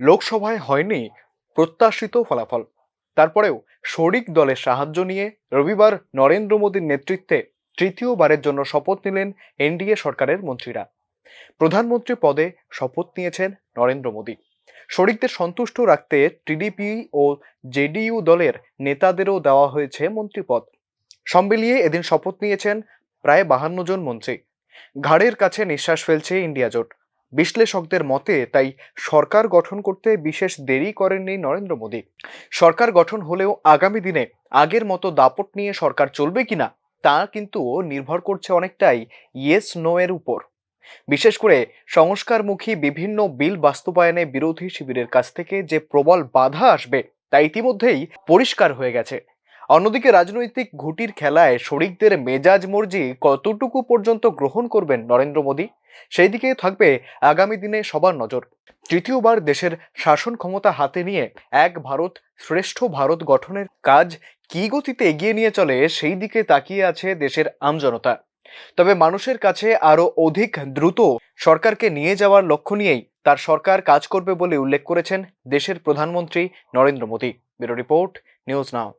লোকসভায় হয়নি প্রত্যাশিত ফলাফল। তারপরেও শরিক দলের সাহায্য নিয়ে রবিবার নরেন্দ্র মোদীর নেতৃত্বে তৃতীয়বারের জন্য শপথ নিলেন এনডিএ সরকারের মন্ত্রীরা। প্রধানমন্ত্রী পদে শপথ নিয়েছেন নরেন্দ্র মোদী। শরিকদের সন্তুষ্ট রাখতে টিডিপি ও জেডিইউ দলের নেতাদেরও দেওয়া হয়েছে মন্ত্রীপদ। সব এদিন শপথ নিয়েছেন প্রায় বাহান্ন জন মন্ত্রী। ঘাড়ের কাছে নিঃশ্বাস ফেলছে ইন্ডিয়া জোট। বিশ্লেষকদের মতে, তাই সরকার গঠন করতে বিশেষ দেরি করেননি নরেন্দ্র মোদী। সরকার গঠন হলেও আগামী দিনে আগের মতো দাপট নিয়ে সরকার চলবে কিনা, তা কিন্তু নির্ভর করছে অনেকটাই ইয়েস নো এর উপর। বিশেষ করে সংস্কারমুখী বিভিন্ন বিল বাস্তবায়নে বিরোধী শিবিরের কাছ থেকে যে প্রবল বাধা আসবে, তা ইতিমধ্যেই পরিষ্কার হয়ে গেছে। অন্যদিকে রাজনৈতিক ঘুটির খেলায় শরিকদের মেজাজ মর্জি কতটুকু পর্যন্ত গ্রহণ করবেন নরেন্দ্র মোদী? সেই দিকে থাকবে আগামী দিনে সবার নজর। তৃতীয়বার দেশের শাসন ক্ষমতা হাতে নিয়ে এক ভারত শ্রেষ্ঠ ভারত গঠনের কাজ কি গতিতে এগিয়ে নিয়ে চলে সেই দিকে তাকিয়ে আছে দেশের আমজনতা। তবে মানুষের কাছে আরও অধিক দ্রুত সরকারকে নিয়ে যাওয়ার লক্ষ্য নিয়েই তার সরকার কাজ করবে বলে উল্লেখ করেছেন দেশের প্রধানমন্ত্রী Narendra Modi. Bureau report, news now.